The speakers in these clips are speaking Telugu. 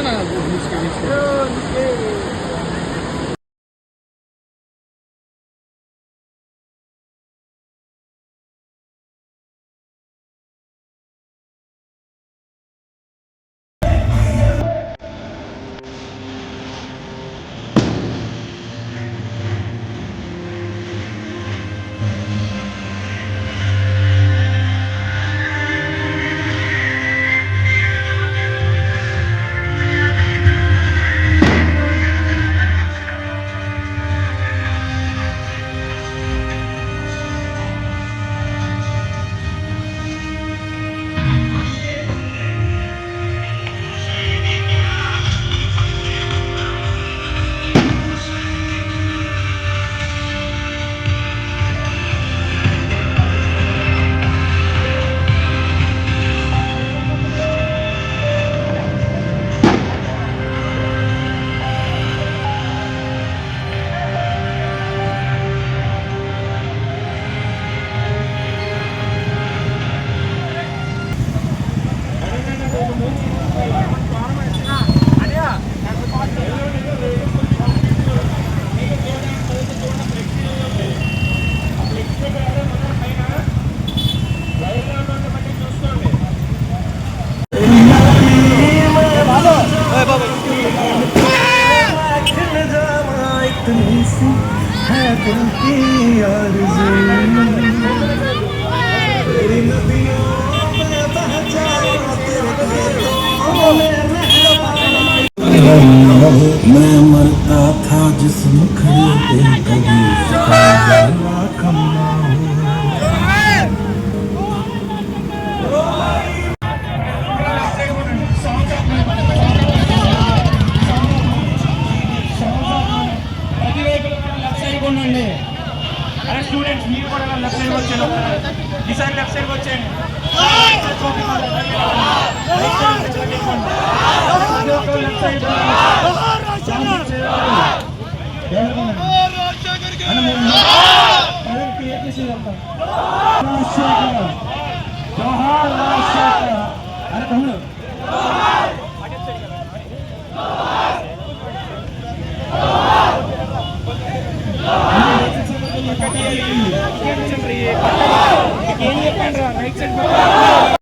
não? Eu não sei. मैं मरता था जिसम पे कभी జోహార్ రాజశేఖర్ అరే తమ్ముడు. ఏం చెప్పండి రా? రైట్ సైడ్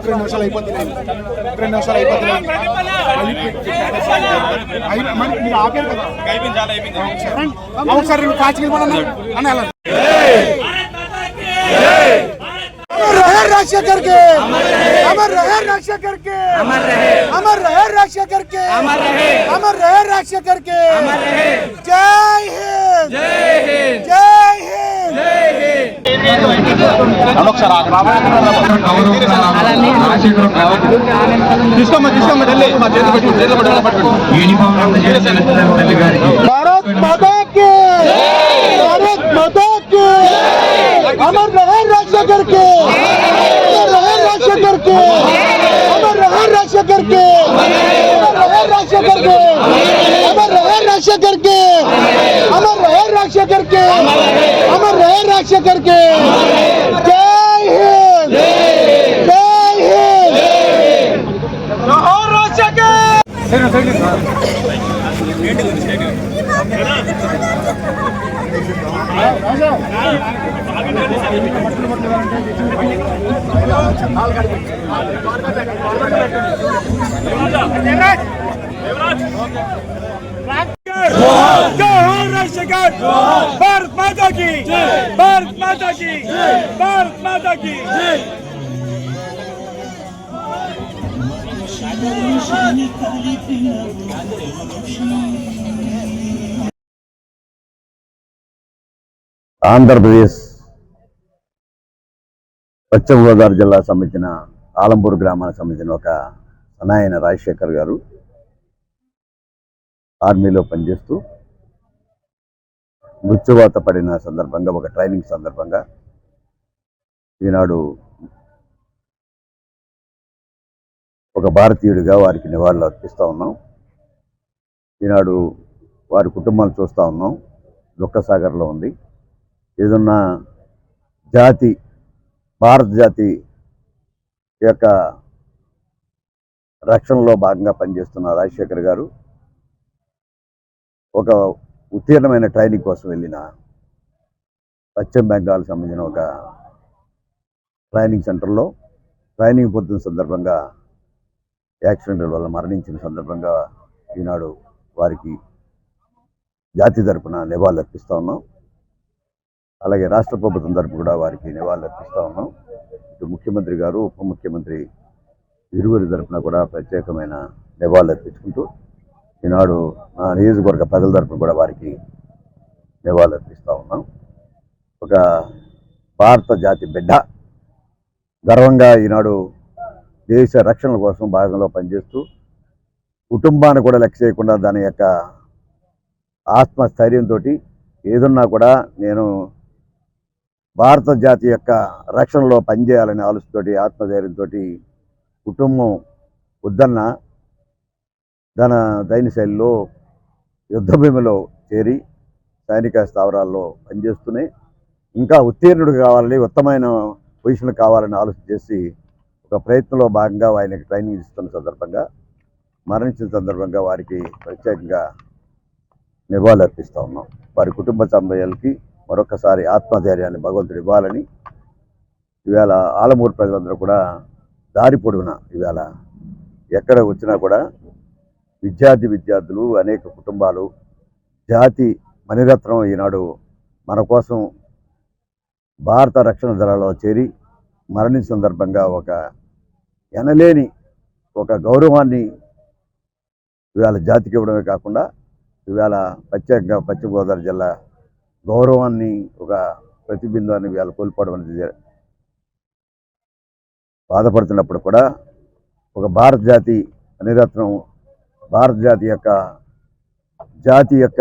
రెండు నిమిషాలు అయిపోతున్నాయి రెండు నిమిషాలు అయిపోతున్నాయి అవును సార్ పాచి వెళ్ళిపోవాలి అన్న. रहे राजशेखर के अमर रहे राजशेखर के अमर रहे अमर रहे राजशेखर के अमर रहे अमर रहे राजशेखर के अमर रहे जय हिंद जय हिंद जय हिंद తీసుకోమ్మా తీసుకోమ్మా తల్లి भारत माता के भारत रक्षा करके अमर रहे रक्षा करके जय हिंद। जय हिंद। रक्षा के చంద్రశేఖర్ భారత్ మాతా కి భారత్ మాతా కి భారత్ మాతా కి ఆంధ్రప్రదేశ్ పశ్చిమ గోదావరి జిల్లా సంబంధించిన ఆలంపూర్ గ్రామానికి సంబంధించిన ఒక సనాయన రాజశేఖర్ గారు ఆర్మీలో పనిచేస్తూ మృత్యువాత పడిన సందర్భంగా ఒక ట్రైనింగ్ సందర్భంగా ఈనాడు ఒక భారతీయుడిగా వారికి నివాళులు అర్పిస్తూ ఉన్నాం. ఈనాడు వారి కుటుంబాలు చూస్తూ ఉన్నాం. దుఃఖసాగర్లో ఉంది. ఏదన్నా జాతి భారత జాతి యొక్క రక్షణలో భాగంగా పనిచేస్తున్న రాజశేఖర్ గారు ఒక ఉత్తీర్ణమైన ట్రైనింగ్ కోసం వెళ్ళిన పశ్చిమ బెంగాల్ సంబంధించిన ఒక ట్రైనింగ్ సెంటర్లో ట్రైనింగ్ పొందిన సందర్భంగా యాక్సిడెంట్ల వల్ల మరణించిన సందర్భంగా ఈనాడు వారికి జాతి తరపున నివాళులు అర్పిస్తూ ఉన్నాం. అలాగే రాష్ట్ర ప్రభుత్వం తరపు కూడా వారికి నివాళులు అర్పిస్తూ ఉన్నాం. ఇటు ముఖ్యమంత్రి గారు ఉప ముఖ్యమంత్రి ఇరువురి తరపున కూడా ప్రత్యేకమైన నివాళులు అర్పించుకుంటూ ఈనాడు నా నియోజకవర్గ ప్రజల తరపున కూడా వారికి నివాళులర్పిస్తూ ఉన్నాం. ఒక భారత జాతి బిడ్డ గర్వంగా ఈనాడు దేశ రక్షణ కోసం భాగంలో పనిచేస్తూ కుటుంబాన్ని కూడా లెక్క చేయకుండా దాని యొక్క ఆత్మస్థైర్యంతో ఏదున్నా కూడా నేను భారత జాతి యొక్క రక్షణలో పనిచేయాలనే ఆలోచనతోటి ఆత్మధైర్యంతో కుటుంబం వద్దన్న తన దైన శైలిలో యుద్ధభూమిలో చేరి సైనిక స్థావరాల్లో పనిచేస్తూనే ఇంకా ఉత్తీర్ణుడు కావాలని ఉత్తమైన పొజిషన్ కావాలని ఆలోచన చేసి ఒక ప్రయత్నంలో భాగంగా ఆయనకి ట్రైనింగ్ ఇస్తున్న సందర్భంగా మరణించిన సందర్భంగా వారికి ప్రత్యేకంగా నివాళులు అర్పిస్తూ ఉన్నాం. వారి కుటుంబ సభ్యులకి మరొకసారి ఆత్మధైర్యాన్ని భగవంతుడు ఇవ్వాలని ఇవాళ ఆలమూరు ప్రజలందరూ కూడా దారి పొడవున ఇవాళ ఎక్కడ వచ్చినా కూడా విద్యార్థి విద్యార్థులు అనేక కుటుంబాలు జాతి మణిరత్నం ఈనాడు మన కోసం భారత రక్షణ దళాల్లో చేరి మరణి సందర్భంగా ఒక ఎనలేని ఒక గౌరవాన్ని ఇవాళ జాతికి ఇవ్వడమే కాకుండా ఇవాళ ప్రత్యేకంగా పశ్చిమ గోదావరి జిల్లా గౌరవాన్ని ఒక ప్రతిబింబాన్ని ఇవాళ కోల్పోవడం అనేది బాధపడుతున్నప్పుడు కూడా ఒక భారత జాతి అనిరత్నం భారత జాతి యొక్క జాతి యొక్క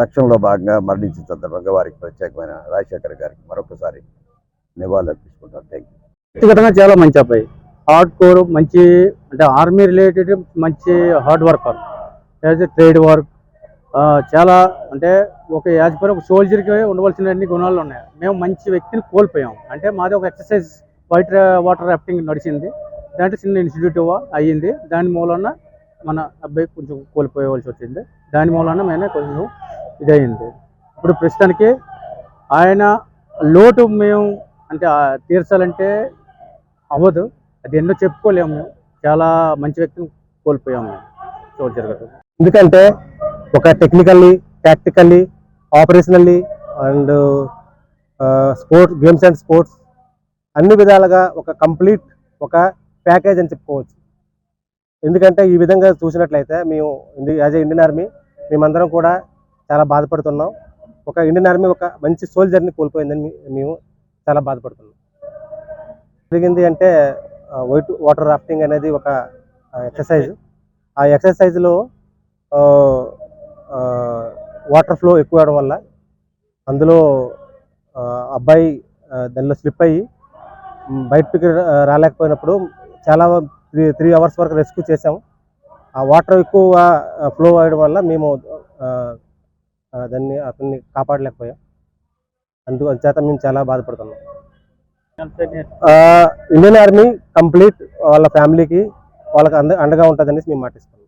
రక్షణలో భాగంగా మరణించిన సందర్భంగా వారికి ప్రత్యేకమైన రాజశేఖర్ గారికి మరొకసారి నివాళులు అర్పించుకుంటాను థ్యాంక్ యూ వ్యక్తిగతంగా చాలా మంచి అబ్బాయి. హార్డ్ కోర్ మంచి అంటే ఆర్మీ రిలేటెడ్ మంచి hard worker as trade work చాలా అంటే ఒక యాజ్ పర్ ఒక సోల్జర్కి ఉండవలసిన అన్ని గుణాలు ఉన్నాయి. మేము మంచి వ్యక్తిని కోల్పోయాం. అంటే మాది ఒక ఎక్సర్సైజ్ వైట్ వాటర్ రాఫ్టింగ్ నడిచింది. దాంట్లో చిన్న ఇన్స్టిట్యూట్ అయ్యింది. దాని మూలన మన అబ్బాయి కొంచెం కోల్పోయవలసి వచ్చింది. దాని మూలన మేమే కొంచెం ఇదయింది. ఇప్పుడు ప్రస్తుతానికి ఆయన లోటు మేము అంటే తీర్చాలంటే అవ్వదు. అది ఎన్నో చెప్పుకోలేము. చాలా మంచి వ్యక్తిని కోల్పోయాము. మేము సోల్జర్ గారు ఎందుకంటే ఒక technically practically operationally and sports games and sports అన్ని విధాలుగా ఒక కంప్లీట్ ఒక ప్యాకేజ్ అని చెప్పుకోవచ్చు. ఎందుకంటే ఈ విధంగా చూసినట్లయితే మేము యాజ్ ఏ ఇండియన్ ఆర్మీ మేమందరం కూడా చాలా బాధపడుతున్నాం. ఒక ఇండియన్ ఆర్మీ ఒక మంచి సోల్జర్ని కోల్పోయిందని మేము చాలా బాధపడుతున్నాం. జరిగింది అంటే వైట్ వాటర్ రాఫ్టింగ్ అనేది ఒక ఎక్సర్సైజ్. ఆ ఎక్సర్సైజ్లో వాటర్ ఫ్లో ఎక్కువ అవడం వల్ల అందులో అబ్బాయి దానిలో స్లిప్ అయ్యి మ్, బయటకు రాలేకపోయినప్పుడు చాలా త్రీ త్రీ అవర్స్ వరకు రెస్క్యూ చేసాము ఆ వాటర్ ఎక్కువ ఫ్లో అవ్వడం వల్ల మేము దాన్ని అతన్ని కాపాడలేకపోయాం. అందుకు చేత మేము చాలా బాధపడుతున్నాం. ఆ, ఇండియన్ ఆర్మీ కంప్లీట్ వాళ్ళ ఫ్యామిలీకి వాళ్ళకి అంద అండగా ఉంటుందనేసి మేము మాటిస్తున్నాం.